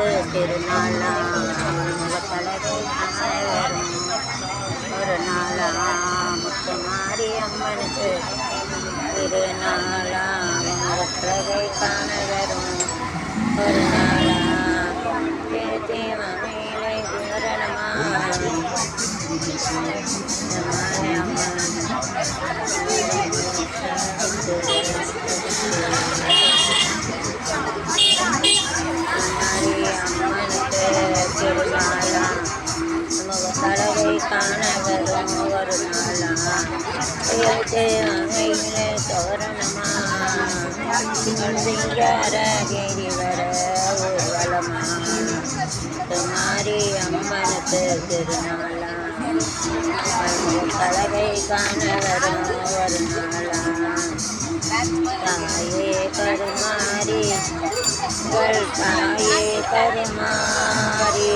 அம்மனுக்கு திருநாளாம் முகத்தழகை காணவரும் ஒரு நாளாம் முத்துமாரி அம்மனுக்கு திருநாளாம் முகத்தழகை காணவரும் ஒரு நாளாம் தேவமேலை திருநாளா கடவை காண வரும் ஒரு நாளா அமையிலே தோரணமா சிங்காரகிரி வர ஊர்வலமா குமாரி அம்மனுக்கு திருநாளா கலவை காண வரும் ஒரு நாளா தாயே கருமாரி உங்கள் தாயே கருமாரி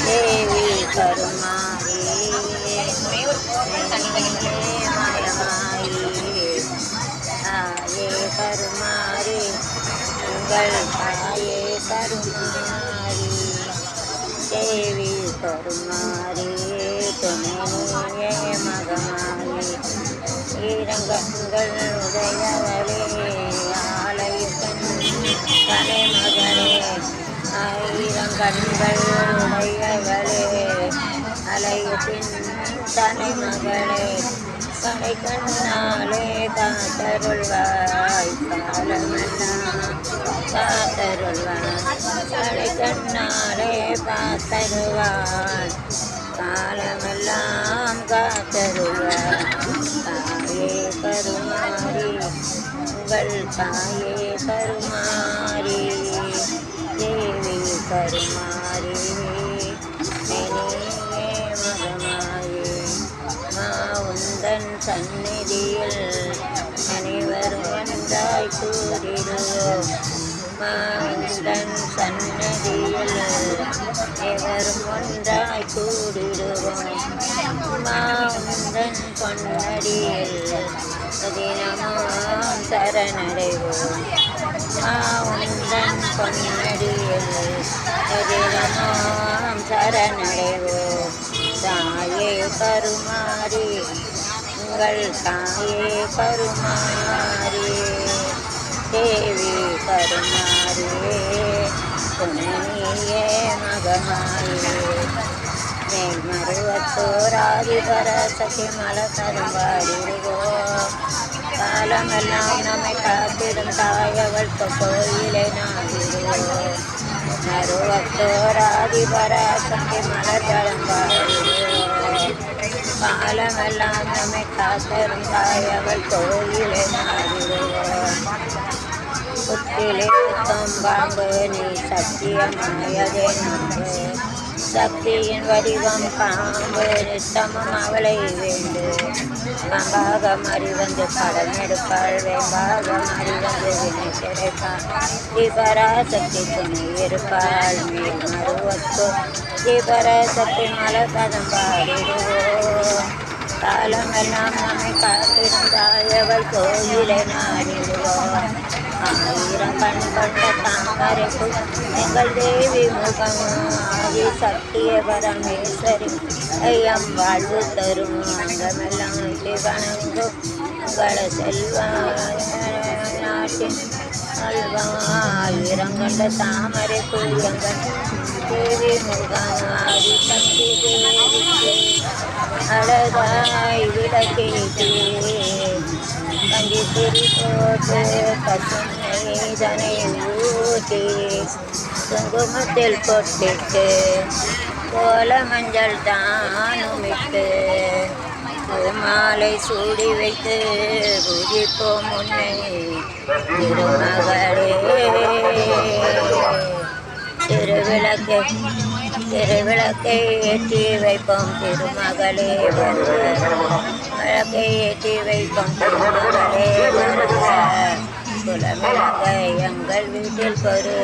தேவி கருமாரி மாயமாயி தாயே கருமாரி உங்கள் தாயே கருமாரி தேவி ஈரங்கங்கள் உடையவளே ஆலயத்தன் தலைமகளே ஆயிரங்கண்கள் கலை கண்ணாலே காத்தருள்வாய் காலமெல்லாம் காத்தருள்வாய் கலை கண்ணாலே காத்தருவாய் காலமெல்லாம் காத்தருள்வாய் தாயே கருமாரி உங்கள் தாயே கருமாரி தேவி கருமாரி மெனியே மகமாயே மா உந்தன் சந்நிதியில் அனைவரும் வந்தாய் கூறிடுவோம் மா உந்தன் சன்னதியில் எவரும் ஒன்றாய் கூடிடுவோம் மா பொன்னடியில் தினமும் சரணடைவோம் மா உந்தன் பொன்னடியில் தினமும் சரணடைவோம் தாயே பருமாறி உங்கள் தாயே பருமாறி தேவி கருமாரி துணையே மகமாயே மேல்மருவத்தோராதி பரசகி மல கரும்பாடிடுவோம் காலமெல்லாம் நம்மை காத்திடும் தாயவள் கோயிலை நாடிடுவோம் மருவத்தோராதி பராசக்தி மல கரும்பாடிடுவோம் காலமெல்லாம் நம்மை காத்திடும் தாயவள் கோயிலை நாடிடுவோம் புத்திலே பாம்பு நீ சத்தியமாயதே நம்பு சக்தியின் வடிவம் பாம்பு நித்தமும் அவளை வேண்டு பாம்பாக அறிவந்து படம் எடுப்பாள் வேம்பாகம் அறிவந்து வினை கிடைப்பாள் தீபராசக்தி துணை இருப்பாள் மேல் மருவத்தோ தீபராசக்தி மலர் பதம் பாடிடுவோம் காலமெல்லாம் நம்மை காத்திடும் அவள் கோயிலை நாடிடுவோம் ஆயிரம் எங்கள் தேவி முகம் ஆதி சக்திய பரமேஸ்வரி ஐயம் வாழ்வு தரும் அங்கமெல்லாம் வணங்கும் உங்களை செல்வ நாட்டின் ஆயிரம் தாமரை எங்கள் தேவி முகம் ஆதி சக்தி தேவிக்கு அழகாய் விளக்கேற்றே. கஞ்சி திரி போட்டு பசுமை தனை ஊட்டி குங்குமத்தில் பொட்டிட்டு கோல மஞ்சள் தானுமிட்டு மாலை சூடி வைத்து பூஜிப்போம் முன்னை திருமகளே திருவிளக்கை திருவிளக்கை ஏற்றி வைப்போம் திருமகளே வருக விளக்கை ஏற்றி வைப்போம் திருமகளே வருக குலமிளங்க எங்கள் வீட்டில் பொறு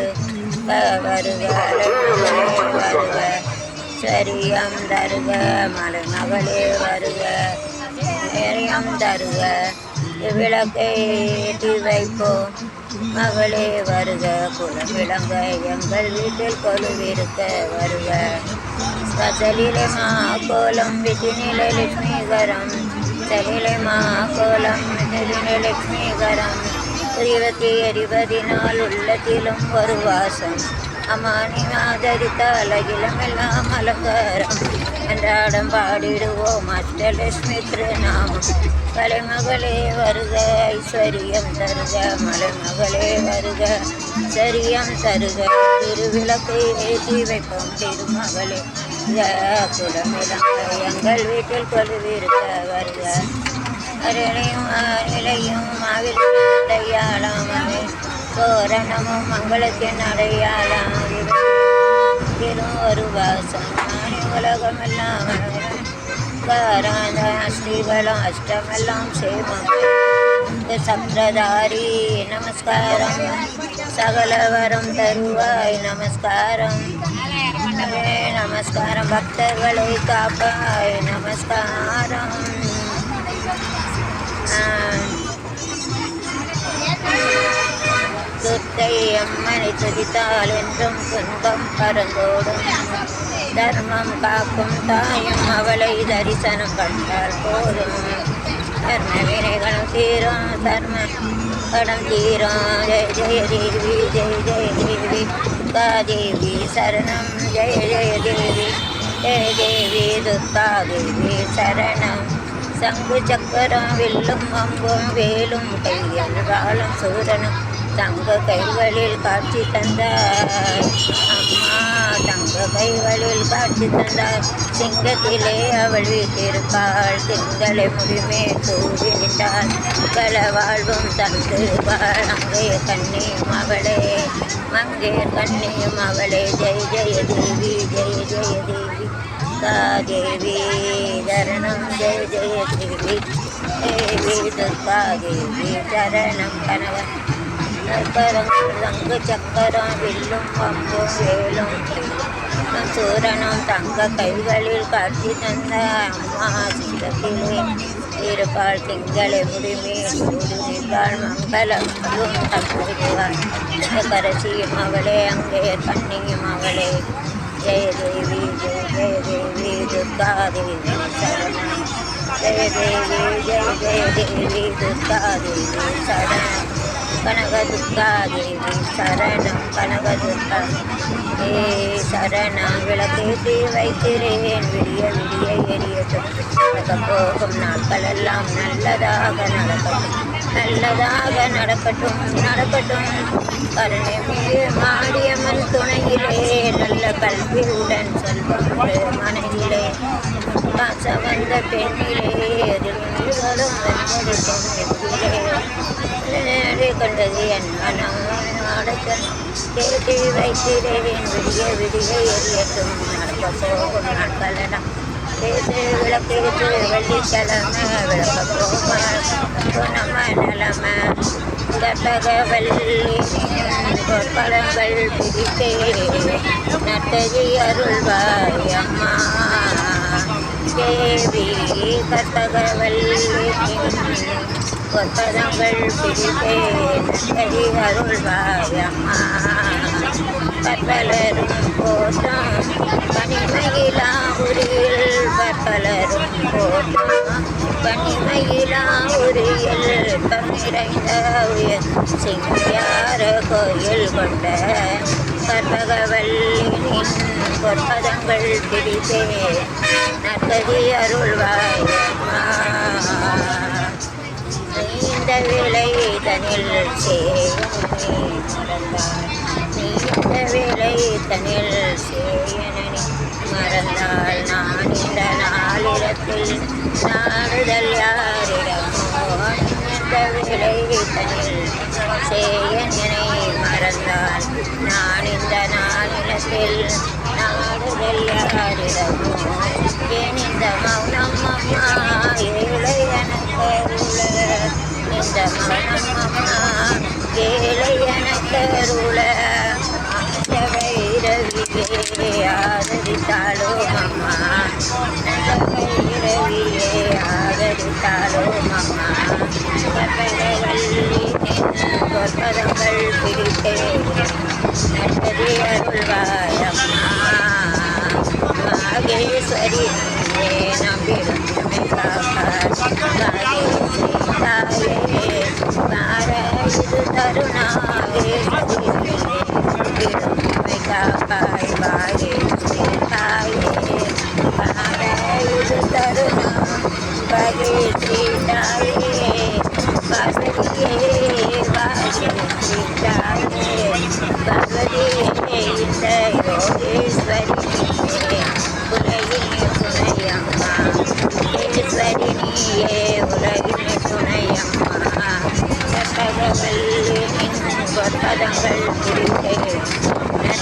வருக வருக சரியம் தருக மலைமகளே வருக நேரியம் தருக விளக்கை ஏற்றி வைப்போம். மகளே வருக குலம் விளங்க எங்கள் வீட்டில் கொழுவிருக்க வருக. சலிலை மா கோலம் விதிநிலை லட்சுமிகரம். சலிலை மா கோலம் விதிநிலை லட்சுமிகரம். இருபத்தி எரிவதினால் உள்ளத்திலும் ஒரு வாசம் அமானி ஆதரித்த அழகிலும் எல்லாம் அலங்காரம். அன்றாடம் பாடிடுவோம் அஷ்டலட்சுமி திருநாமம் கலைமகளே வருக ஐஸ்வர்யம் தருக மலைமகளே வருக சரியம் தருக திருவிளக்கை ஏற்றி வைப்போம். திருமகளே குலமிலங்க எங்கள் வீட்டில் கொலுவிருக்க வருக. அருணையும் நிலையும் அடையாளமே தோரணமும் மங்களத்தின் அடையாளம் திரும் ஒரு வாசம் நானே உலகமெல்லாம் காரான ஸ்ரீகளும் அஷ்டமெல்லாம் சேமம் சக்கரதாரி நமஸ்காரம் சகலவரம் தருவாய் நமஸ்காரம் நமஸ்காரம் பக்தர்களை காப்பாய் நமஸ்காரம் துர்க்கை அம்மனை துதித்தால் என்றும் துன்பம் பறந்தோடும் தர்மம் காக்கும் தாயும் அவளை தரிசனம் கண்டால் போதும் தர்ம வினைகளும் தீரும் தர்ம படம் தீரும் ஜெய ஜெய தேவி ஜெய ஜெய தேவி தேவி சரணம் ஜெய ஜெய தேவி ஜெய தேவி துர்கா தேவி சரணம் சங்கு சக்கரம் வில்லும் அம்பும் வேலும் கையல் வாழும் சூரனும் தங்க கைகளில் காட்சி தந்தார் அம்மா தங்க கைகளில் காட்சி தந்தார் சிங்கத்திலே அவள் வீட்டிருப்பாள். திங்களை முடிமே தூவி நின்றாள் கல வாழ்வும் தந்துவாள் அங்கே கண்ணியும் அவளே மங்கே கண்ணியும் அவளே. ஜெய ஜெய தேவி ஜெய ஜெய தேவி. தேவி தரணம் ஜெய ஜெய தேவி. தேவி துர்கா தேவி சரணம் கனவன் சக்கரம் தங்க சக்கரம் வில்லும் அம்பும் வேலும் சூரனும் தங்க கைகளில் காட்சி தந்த அம்மா சிங்கத்திலே இருப்பாள் திங்களை முடிமே சூடு நின்றாள் மங்களம் தங்குவாள் கரசியும் அவளே அங்கே கண்ணியும் அவளே ஜெய தேவி ஜெய தேவி துர்கா தேவி சரணம் ஜெய தேவி ஜெய ஜெய தேவி துர்கா தேவி சரணம் கனக சரணம் கனக ஏ சரணம் விளக்கேற்றி வைத்திரேன் விடிய விடிய எரியட்டும் நடக்க போகும். நாட்களெல்லாம் நல்லதாக நடக்கட்டும். நல்லதாக நடக்கட்டும் நடக்கட்டும். கருணை மீது மாரியம்மன் துணையிலே நல்ல கல்வியுடன் செல்வம் மனையிலே பாச வந்த பெண்ணிலே எதிர்களும் வந்தது பெண்ணிலே கொண்டது என் மனம் அடைக்கல் தேடி வைக்கிறேன் விடிய விடிய எரியட்டும் நடக்க போகும் நாட்களெல்லாம் பேசு விளக்கேற்று வெள்ளிக்கிழமை விளக்க போகும் நம்ம நிலமை கட்டகவல்லி பழங்கள் பிடித்தே நட்டதி அருள்வாய் அம்மா தேவி கட்டகவல்லி பொற்பதங்கள் பிடித்தே நட்டகி அருள்வாய் பற்பலரும் கற்பலரும் போட்டம் கனிமயிலா பற்பலரும் போட்டம் பனிமயிலாவுரியில் உரியில் உயர் சிங்கியார கோயில் கொண்ட கற்பகவல்லினின் பொற்பதங்கள் பிடித்தே நற்கதி அருள்வாய் நீண்ட விலை தனில் நீண்ட விலை தனில் சேயனி மறந்தால் நான் இந்த நாளிடத்தில் நாடுதல் யாரிடம்? நீண்ட விலை தனில் சேயனை நான் இந்த நாளிடத்தில் நாடுதல் யாரிடமோ ஏன் இந்த மௌனம் அம்மா ஏழை எனக்கு இந்த மௌனம் அம்மா ஏழை வைரவியே அம்மா வைரவியே அம்மா கற்பகவல்லி பொற்பதங்கள் பிடித்தே அருள்வாயம்மா மாகேஸ்வரி நீயே நம்பிடும் தாயே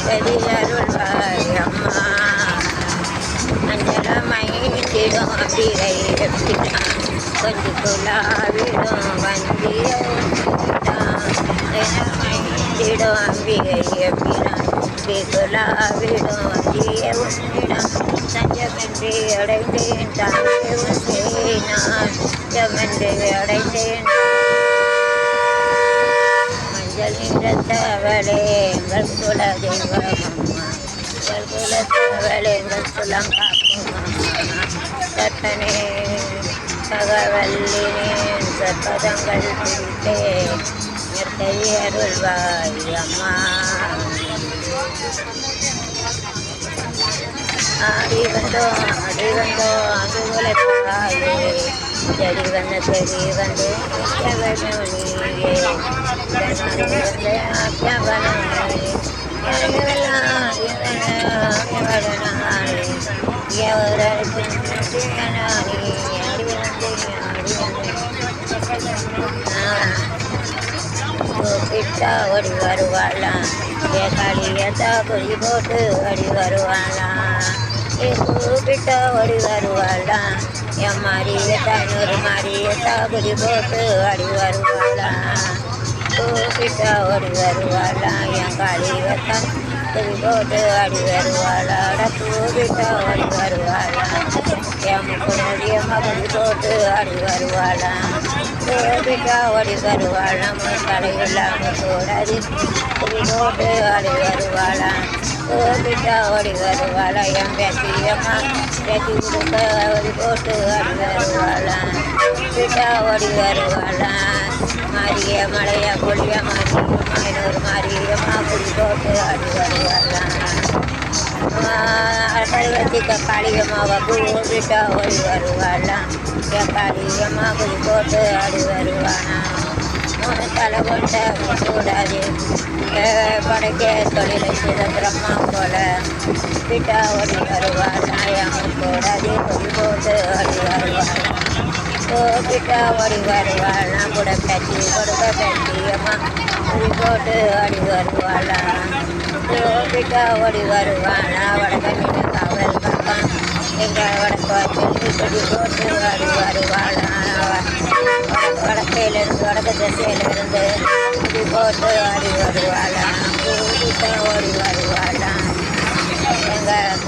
நட்டதி அருள்வாய் அம்மா அஞ்சலமைத்திடும் அம்பிகை எப்பினான் கொஞ்சி துளாவிடும் வந்திய மைந்திடும் அம்பிகை எப்பினான் துளாவிடும் வந்திய உன்னிடம் தஞ்சமென்று அடைந்தேன் தாயே உன்னை நான் தஞ்சமென்று அடைந்தேன் மஞ்சள் எங்கள் குல தெய்வமம்மா எங்கள் குலத்தவளே எங்கள் குலம் காக்கும் அம்மா. சற்பதங்கள் பிடித்தே நிற்கை அருள்வாய் அம்மா. ஆடி வந்தோம் ஆடி வந்தோம் அது செடி வந்த செடி வந்து கூப்பிட்டா ஓடி வருவாளாம் ஏ களியத்தா குழி போட்டு ஓடி வருவாளாம் ஏ கூப்பிட்டா ஓடி வருவாளாம் என் மாரியத்தா இன்னொரு மாரியத்தா போட்டு ஓடி வருவாளாம் கூப்பிட்டா ஓடி வருவாளாம் என் களியத்தா குறி போட்டு ஓடி வருவாளாட கூப்பிட்டா ஓடி வருவாளாம் என் முக்குனடியம்மா குறி போட்டு ஓடி வருவாளாம் கோபிக்கா ஓடி வருவாளாம் கடையில்லாமல் கூடாது குறிதோடு ஓடி வருவாளாம் கோபிக்கா ஓடி வருவாளா என் பேசியம்மா பேசி கொடுக்க ஓடி போட்டு ஓடி வருவாளாம் பிட்டா ஓடி வருவாளாம் மாரிய மலையா கொடிய மாரியம்மா மாரியம்மா குடி போட்டு ஓடி வருவாளாம் அடல்வத்திக்க காளியம்மாவை கூப்பிட்டா ஓடி வருவாளாம் என் காளியம்மா குடி போட்டு ஆடி வருவானா மூணு தலை கொண்ட சூடாது படைக்க தொழிலை செய்த பிரம்மா போல பிட்டா ஓடி வருவாளா என் கூடாது குடி போட்டு ஆடி ஓ பிட்டா ஒளி வருவாள் நான் கூட கட்டி கொடுக்க கட்டியம்மா குடி போட்டு ஆடி வருவாளா ஓ பிட்டா ஓடி வருவாளா வடக்க காவல் பக்கம் எங்கள் வடக்கு சொல்லி கொடி போட்டு ஆடி வருவாளா வடக்கையிலிருந்து வடக்கு திசையிலிருந்து இது போட்டு ஆடி வருவாளாம். பிட்டா ஓடி வருவாளாம். எங்கள்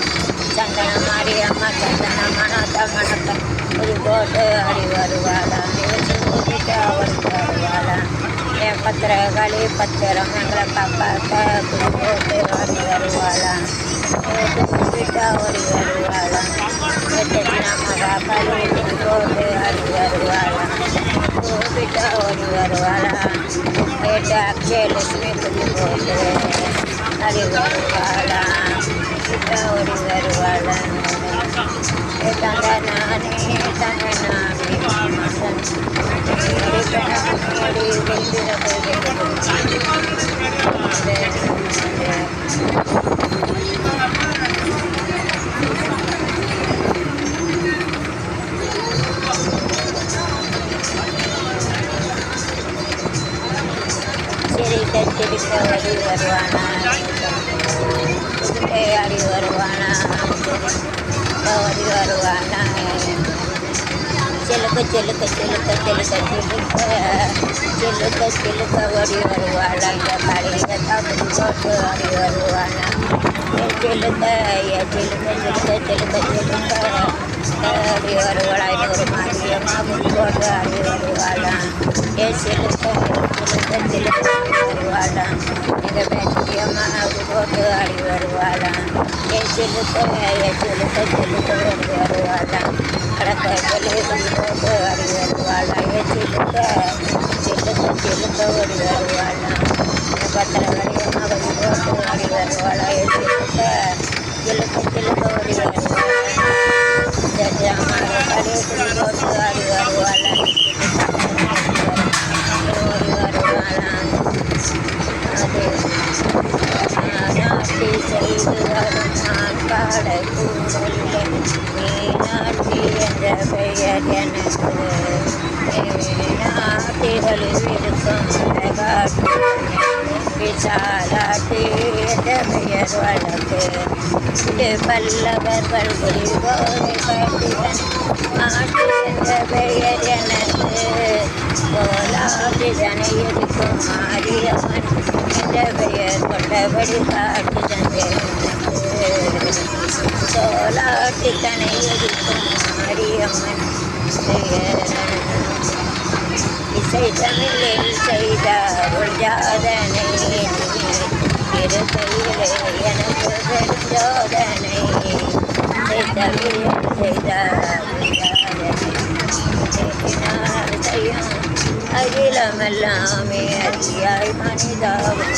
சந்தன மாரியம்மா சந்தன மனத்த மணக்க இது போட்டு ஆடி வருவாளா பிட்டா ஓடி வருவாளா என் பத்திரகாளி பத்திரம் எங்களை காப்பாற்ற குடி போட்டு ஆடி வருவாளா ஓடி வருவாளாம். மகா காளி ஓடி வருவாளா ஏட்டு அக்ஷய லட்சுமி குடி போட்டு ஆடி வருவாளா பிட்டா ஓடி வருவாளா வருவானா சிலுக்க சிலுக்க சிலுக்க சிலுக்க சிலுக்க ஆடி வருவாளாய் நூறு மாரியம்மா முன்கோட்டு ஆடி வருவாளாம் ஏசிலுக்க சிலுக்க வருவாளாம் எங்கள் பேச்சியம்மா போட்டு ஆடி வருவாளாம் ஏசிலுக்க ஏசிலுக்க சிலுக்க ஓடி வருவாளாம் கடக்க வெளியில் போட்டு ஆடி வருவாளாம் ஏசிலுக்க சிலுக்க சிலுக்க ஓடி வருவாளாம் பத்திர வழியம்மா போட்டு ஆடி வருவாளாம் ஏசிலுக்க சிலுக்க சிலுக்க ஓடி வருவாளாம் ஜட்ஜாமார கடைசில் போட்டு இது பல்லவர்கள் குறிகோரை மாட்டு என்ற பெயர் எனக்கு கோலாட்டிதனை இருக்கும் மாரியம்மன் என்ற பெயர் கொண்டபடி காட்டு தந்தேன் சோலாட்டித்தனை இருக்கும் மாரியம்மன் பெயர் இசை தமிழில் செய்த உள்ஜாதனை இருக்கையிலே எனக்கு பெருஞ்சோதனை இசை தமிழில் செய்த உள்ஜாதனை செய்யும் அகிலமெல்லாமே அறியாய் மனிதாவும்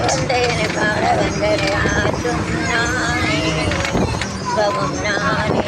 வந்தேனை பாட வந்தனை ஆற்றும் நானே பவும் நானே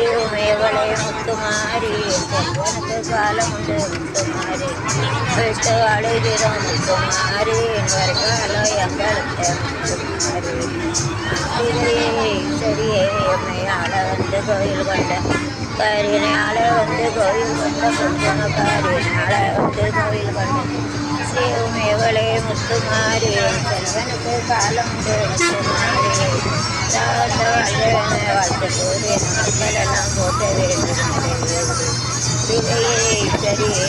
திருமேவளை முத்துமாரி செல்வனுக்கு காலம் உண்டு முத்துமாரி விட்டு அழுகிறோம் முத்துமாரி வருகாலம் எங்களுக்கு முத்துமாரி சரியே என்னை ஆள வந்து கோயில் கொண்ட கரினால வந்து கோயில் கொண்ட குங்குமக்காரினால வந்து கோயில் கொண்ட ஸ்ரீமேவளே முத்துமாரி செல்வனுக்கு காலம் உண்டு முத்துமாரி வாழ்த்து போது மக்களெல்லாம் போட்ட வேண்டும் விதையே சரியே